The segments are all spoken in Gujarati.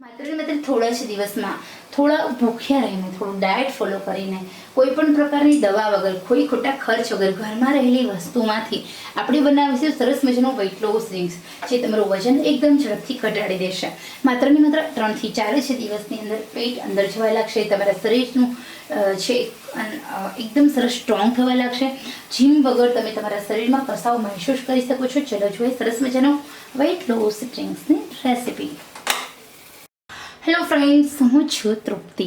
માત્ર ને માત્ર થોડા જ દિવસમાં થોડા ભૂખ્યા રહીને, થોડું ડાયટ ફોલો કરીને, કોઈ પણ પ્રકારની દવા વગર, કોઈ ખોટા ખર્ચ વગર ઘરમાં રહેલી વસ્તુમાંથી આપણે બનાવીશું સરસ મજાનું વેઇટ લોસ ડ્રિંક્સ જે તમારું વજન એકદમ ઝડપથી ઘટાડી દેશે. માત્ર ને માત્ર ત્રણથી ચાર જ દિવસની અંદર પેટ અંદર જવા લાગશે, તમારા શરીરનું છે એકદમ સરસ સ્ટ્રોંગ થવા લાગશે. જીમ વગર તમે તમારા શરીરમાં કસાવ મહેસૂસ કરી શકો છો. ચલો જોઈએ સરસ મજાનું વેઇટ લોસ ડ્રિંક્સની રેસિપી હેલો ફ્રેન્ડ્સ હું છું તૃપ્તિ.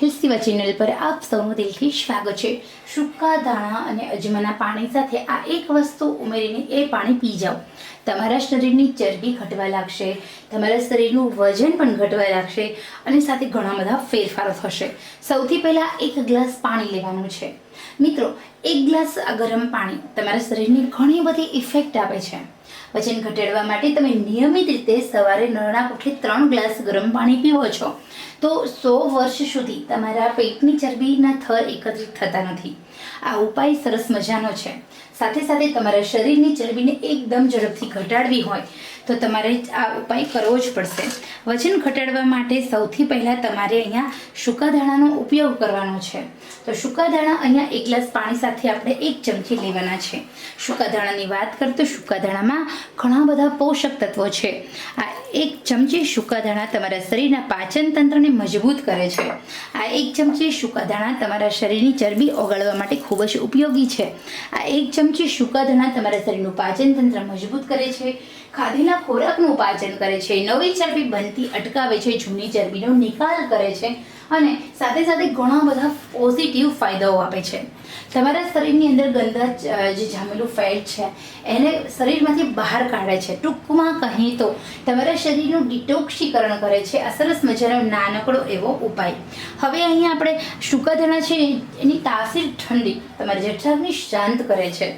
હેલ્સીવા ચેનલ પર આપ સૌનું દિલથી સ્વાગત છે. સૂકા દાણા અને અજમાના પાણી સાથે આ એક વસ્તુ ઉમેરીને એ પાણી પી જાઓ. તમારા શરીરની ચરબી ઘટવા લાગશે, તમારા શરીરનું વજન પણ ઘટવા લાગશે અને સાથે ઘણા બધા ફેરફારો થશે. સૌથી પહેલાં એક ગ્લાસ પાણી લેવાનું છે. મિત્રો, એક ગ્લાસ આ ગરમ પાણી તમારા શરીરની ઘણી બધી ઇફેક્ટ આપે છે. વજન ઘટાડવા માટે તમે નિયમિત રીતે સવારે નળના ઉઠી ત્રણ ગ્લાસ ગરમ પાણી પીવો છો. તો સો વર્ષ સુધી તમારા પેટની ચરબીના થર એકત્રિત થતા નથી. આ ઉપાય સરસ મજાનો છે. સાથે સાથે તમારા શરીરની ચરબીને એકદમ ઝડપથી ઘટાડવી હોય તો તમારે આ ઉપાય કરવો જ પડશે. વજન ઘટાડવા માટે સૌથી પહેલાં તમારે અહીંયા સૂકા દાણાનો ઉપયોગ કરવાનો છે. તો સૂકા દાણા અહીંયા એક ગ્લાસ પાણી સાથે આપણે એક ચમચી લેવાના છે. સૂકા દાણાની વાત કરીએ તો સૂકા દાણામાં ઘણા બધા પોષક તત્વો છે. આ એક ચમચી સૂકા દાણા તમારા શરીરના પાચન તંત્રને મજબૂત કરે છે. આ એક ચમચી સૂકા ધાણા તમારા શરીરની ચરબી ઓગાળવા માટે ખૂબ જ ઉપયોગી છે. આ એક ચમચી સૂકા ધાણા તમારા શરીરનું પાચન તંત્ર મજબૂત કરે છે. ખાધેલા ખોરાકનું પાચન કરે છે. નવી ચરબી બનતી અટકાવે છે. જૂની ચરબીનો નિકાલ કરે છે. અને સાથે સાથે ઘણા બધા પોઝિટિવ ફાયદાઓ આપે છે. તમારા શરીરની અંદર ગંદા જે જામેલું ફેટ છે, એને શરીરમાંથી બહાર કાઢે છે. ટૂંકમાં કહીએ તો, તમારા શરીરનું ડિટોક્સીકરણ કરે છે, આ સરસ મજાનો નાનકડો એવો ઉપાય. હવે અહીંયા આપણે સુકાધણા ધાણા છે, એની તાસીર ઠંડી તમારા જઠરાગ્નિ શાંત કરે છે.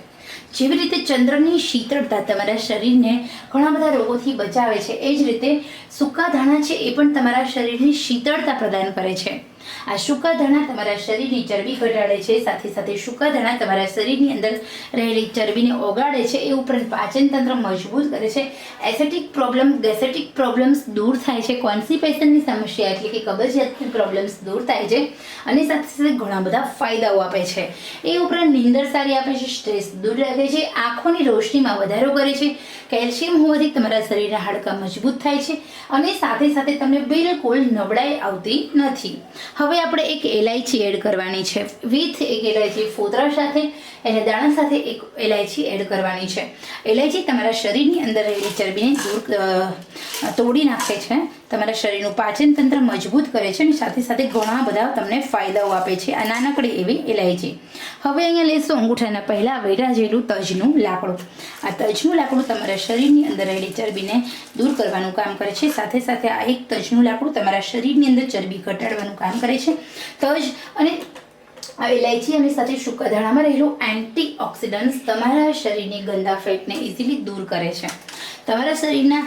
જેવી રીતે ચંદ્રની શીતળતા તમારા શરીરને ઘણા બધા રોગોથી બચાવે છે, એ જ રીતે સૂકા ધાણા છે એ પણ તમારા શરીરની શીતળતા પ્રદાન કરે છે. આ સૂકા ધાણા તમારા શરીરની ચરબી ઘટાડે છે, સાથે સાથે સૂકા ધાણા તમારા શરીરની અંદર રહેલી ચરબીને ઓગાળે છે, એ ઉપરાંત પાચન તંત્ર મજબૂત કરે છે. એસેટિક પ્રોબ્લેમ, ગેસેટિક પ્રોબ્લેમ્સ દૂર થાય છે, કોન્સ્ટિપેશનની સમસ્યા એટલે કે કબજિયાતની પ્રોબ્લેમ્સ દૂર થાય છે, અને સાથે સાથે ઘણા બધા ફાયદાઓ આપે છે. એ ઉપરાંત નીંદર સારી આપે છે, સ્ટ્રેસ દૂર રાખે છે, આંખોની રોશનીમાં વધારો કરે છે, કેલ્શિયમ હોવાથી તમારા શરીરના હાડકાં મજબૂત થાય છે, અને સાથે સાથે તમને બિલકુલ નબળાઈ આવતી નથી. હવે આપણે એક એલાયચી એડ કરવાની છે. વિથ એક એલાયચી ફોતરા સાથે એને દાણા સાથે એક એલાયચી એડ કરવાની છે. એલાયચી તમારા શરીરની અંદર રહેલી ચરબીને દૂર તોડી નાખે છે. તમારા શરીરનું પાચન તંત્ર મજબૂત કરે છે અને સાથે સાથે ઘણા બધા તમને ફાયદાઓ આપે છે આ નાનકડી એવી ઇલાયચી હવે અહીંયા લેશું અંગૂઠાના પહેલાં વેરા જેલું તજનું લાકડું. આ તજનું લાકડું તમારા શરીરની અંદર રહેલી ચરબીને દૂર કરવાનું કામ કરે છે. સાથે સાથે આ એક તજનું લાકડું તમારા શરીરની અંદર ચરબી ઘટાડવાનું કામ કરે છે. તજ અને ઇલાયચી અને સાથે સૂકા દાણામાં રહેલું એન્ટી ઓક્સિડન્ટ્સ તમારા શરીરની ગંદા ફેટને ઇઝીલી દૂર કરે છે. તમારા શરીરના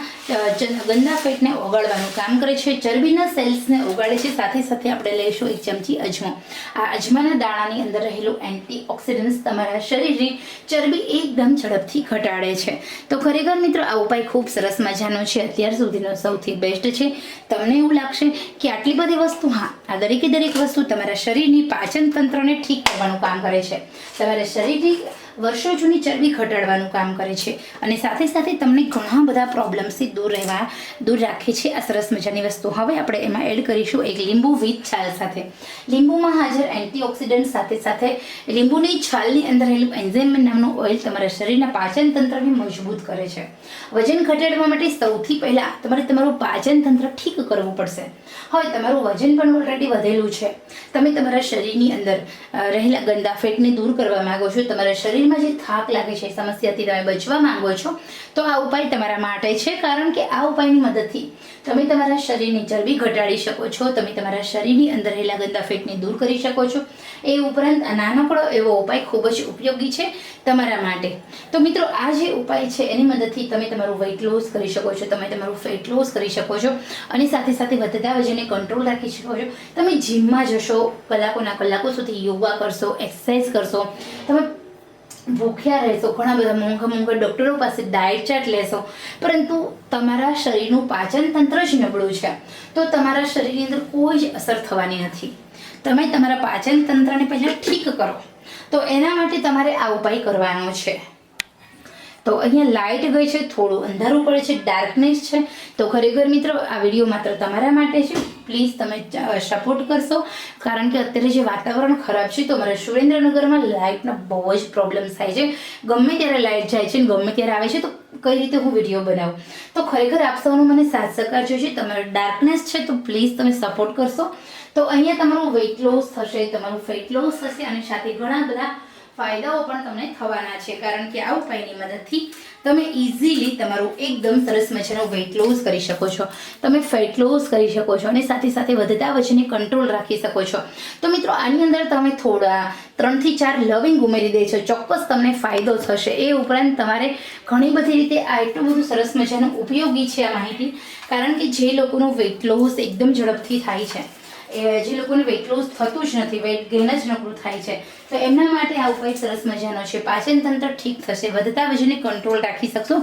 ગંદા ફેટને ઓગાળવાનું કામ કરે છે. ચરબીના સેલ્સને ઓગાળે છે. સાથે સાથે આપણે લઈશું એક ચમચી અજમો. આ અજમાના દાણાની અંદર રહેલું એન્ટી ઓક્સિડન્ટ્સ તમારા શરીરની ચરબી એકદમ ઝડપથી ઘટાડે છે. તો ખરેખર મિત્રો, આ ઉપાય ખૂબ સરસ મજાનો છે. અત્યાર સુધીનો સૌથી બેસ્ટ છે. તમને એવું લાગશે કે આટલી બધી વસ્તુ, હા આ દરેકે દરેક વસ્તુ તમારા શરીરની પાચન તંત્રને ઠીક કરવાનું કામ કરે છે. તમારા શરીરની વર્ષો જૂની ચરબી ઘટાડવાનું કામ કરે છે અને સાથે સાથે તમને ઘણા બધા પ્રોબ્લેમ્સથી દૂર રહેવા, દૂર રાખે છે આ સરસ મજાની વસ્તુ. હવે આપણે એમાં એડ કરીશું એક લીંબુ વિથ છાલ સાથે. લીંબુમાં હાજર એન્ટીઓક્સિડન્ટ સાથે સાથે લીંબુની છાલની અંદર રહેલું એન્ઝાઇમ નામનું ઓઇલ તમારા શરીરના પાચન તંત્રને મજબૂત કરે છે. વજન ઘટાડવા માટે સૌથી પહેલાં તમારે તમારું પાચન તંત્ર ઠીક કરવું પડશે. હવે તમારું વજન પણ ઓલરેડી વધેલું છે. તમે તમારા શરીરની અંદર રહેલા ગંદા ફેટને દૂર કરવા માગો છો, તમારા શરીરમાં જે થાક લાગે છે, સમસ્યાથી તમે બચવા માંગો છો, તો આ ઉપાય તમારા માટે છે, કારણ કે આ ઉપાયની મદદથી તમે તમારા શરીરની ચરબી ઘટાડી શકો છો, તમે તમારા શરીરની અંદર રહેલા ગંદા ફેટને દૂર કરી શકો છો. એ ઉપરાંત આ નાનકડો એવો ઉપાય ખૂબ જ ઉપયોગી છે તમારા માટે. તો મિત્રો, આ જે ઉપાય છે, એની મદદથી તમે તમારું વેઇટ લોસ કરી શકો છો, તમે તમારું ફેટ લોસ કરી શકો છો, અને સાથે સાથે વધતા વજનને કંટ્રોલ રાખી શકો છો. તમે જીમમાં જશો, કલાકોના કલાકો સુધી યોગા કરશો એક્સરસાઇઝ કરશો, તમે ભૂખ્યા રહેશો, ઘણા બધા મોંઘા મોંઘા ડૉક્ટરો પાસે ડાયટ ચાર્ટ લેશો. પરંતુ તમારા શરીરનું પાચન તંત્ર જ નબળું છે. તો તમારા શરીરની અંદર કોઈ જ અસર થવાની નથી. તમે તમારા પાચન તંત્રને પહેલાં ઠીક કરો. તો એના માટે તમારે આ ઉપાય કરવાનો છે. તો અહીંયા લાઇટ ગઈ છે, થોડું અંધારું પડે છે ડાર્કનેસ છે. તો ખરેખર મિત્રો, આ વીડિયો માત્ર તમારા માટે છે. પ્લીઝ તમે સપોર્ટ કરશો. કારણ કે અત્યારે જે વાતાવરણ ખરાબ છે, તો મારા સુરેન્દ્રનગરમાં લાઇટના બહુ જ પ્રોબ્લેમ્સ થાય છે. ગમે ત્યારે લાઇટ જાય છે ને ગમે ત્યારે આવે છે, તો કઈ રીતે હું વીડિયો બનાવું? તો ખરેખર આપ સૌનો મને સાથ સહકાર જોઈશે. તમારો ડાર્કનેસ છે, તો પ્લીઝ તમે સપોર્ટ કરશો. તો અહીંયા તમારું વેઇટ લોસ થશે તમારું ફેટ લોસ થશે અને સાથે ઘણા બધા ફાયદાઓ પણ તમને થવાના છે, કારણ કે આ ઉપાયની મદદથી તમે ઇઝીલી તમારું એકદમ સરસ મજાનો વેઇટ લોસ કરી શકો છો. તમે ફેટ લોસ કરી શકો છો અને સાથે સાથે વધતા વજને કંટ્રોલ રાખી શકો છો. તો મિત્રો, આની અંદર તમે થોડા ત્રણથી ચાર લવિંગ ઉમેરી દેજો ચોક્કસ તમને ફાયદો થશે. એ ઉપરાંત તમારે ઘણી બધી રીતે આ એટલું બધું સરસ મજાનું ઉપયોગી છે આ માહિતી, કારણ કે જે લોકોનું વેઇટ લોસ એકદમ ઝડપથી થાય છે. એ જે લોકોને વેઇટ લોસ થતું જ નથી વેઇટ ગેન જ નકરું થાય છે. તો એમના માટે આ ઉપાય સરસ મજાનો છે. પાચન તંત્ર ઠીક થશે. વધતા વજનને કંટ્રોલ રાખી શકશો.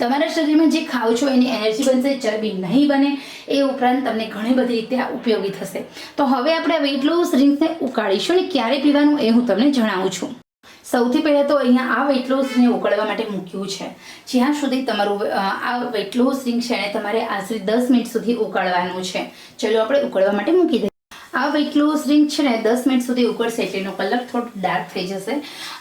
તમારા શરીરમાં જે ખાઓ છો, એની એનર્જી બનશે, ચરબી નહીં બને, એ ઉપરાંત તમને ઘણી બધી રીતે ઉપયોગી થશે. તો હવે આપણે વેઇટ લોસ ડ્રિંક્સને ઉકાળીશું અને ક્યારે પીવાનું એ હું તમને જણાવું છું. સૌથી પહેલાં તો અહીંયા આ વેઇટ લોસને ઉકળવા માટે મૂક્યું છે. જ્યાં સુધી તમારું આ વેઇટ લોસ ડ્રિંક છે એને તમારે આશરે દસ મિનિટ સુધી ઉકાળવાનું છે. ચલો આપણે ઉકળવા માટે મૂકી દઈએ. આ લોસ ડ્રિંક છે ને, દસ મિનિટ સુધી ઉકળશે એટલે એનો કલર થોડો ડાર્ક થઈ જશે.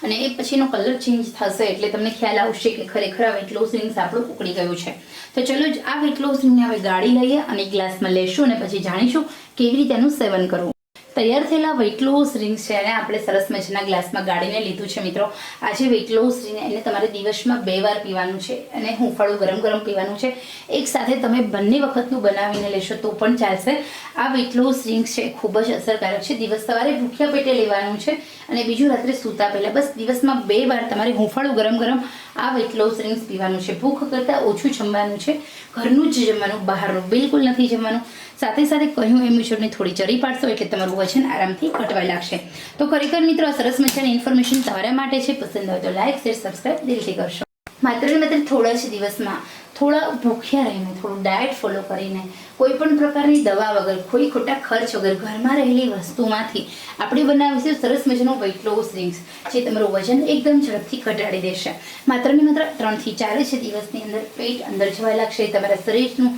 અને એ પછીનો કલર ચેન્જ થશે એટલે તમને ખ્યાલ આવશે કે ખરેખર આ વેઇટ લોસ આપણું ઉકળી ગયું છે. તો ચલો આ લોસ ડ્રિંકને હવે ગાળી લઈએ અને ગ્લાસમાં લેશું અને પછી જાણીશું કેવી રીતે એનું સેવન કરવું. તૈયાર થયેલા વેઇટ લોસ ડ્રિંક્સ છે એને આપણે સરસ મજાના ગ્લાસમાં ગાળીને લીધું છે મિત્રો. આજે વેઇટ લોસ રિંગ એને તમારે દિવસમાં બે વાર પીવાનું છે અને હુંફાળું ગરમ ગરમ પીવાનું છે. એક સાથે તમે બંને વખતનું બનાવીને લેશો તો પણ ચાલશે. આ વેઇટ લોસ ડ્રિંક્સ છે ખૂબ જ અસરકારક છે. દિવસ સવારે ભૂખ્યા પેટે લેવાનું છે અને બીજું રાત્રે સૂતા પહેલાં બસ દિવસમાં બે વાર તમારે હુંફાળું ગરમ ગરમ આ વેઇટ લોસ રિંગ્સ પીવાનું છે. ભૂખ કરતાં ઓછું જમવાનું છે. ઘરનું જ જમવાનું, બહારનું બિલકુલ નથી જમવાનું. સાથે સાથે કહ્યું એ મુજબની થોડી ચરી પાડશો એટલે તમારું વજન આરામથી ઘટવા લાગશે. તો ખરેખર મિત્રો સરસ મજાની ઇન્ફોર્મેશન તમારા માટે છે. પસંદ હોય તો લાઈક શેર સબસ્ક્રાઈબ દિલથી કરશો. માત્ર ને માત્ર થોડા જ દિવસમાં. થોડા ભૂખ્યા રહીને, થોડું ડાયટ ફોલો કરીને, કોઈ પણ પ્રકારની દવા વગર, કોઈ ખોટા ખર્ચ વગર ઘરમાં રહેલી વસ્તુમાંથી આપણે બનાવીશું સરસ મજાનો વેઇટ લોસ ડ્રિંક્સ જે તમારું વજન એકદમ ઝડપથી ઘટાડી દેશે. માત્ર ને માત્ર ત્રણથી ચાર જ દિવસની અંદર પેટ અંદર જવા લાગશે, તમારા શરીરનું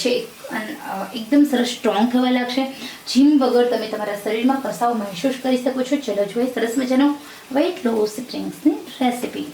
છે એકદમ સરસ સ્ટ્રોંગ થવા લાગશે. જીમ વગર તમે તમારા શરીરમાં કસાવ મહેસૂસ કરી શકો છો. ચલો જોઈએ સરસ મજાનો વેઇટ લોસ ડ્રિંક્સની રેસીપી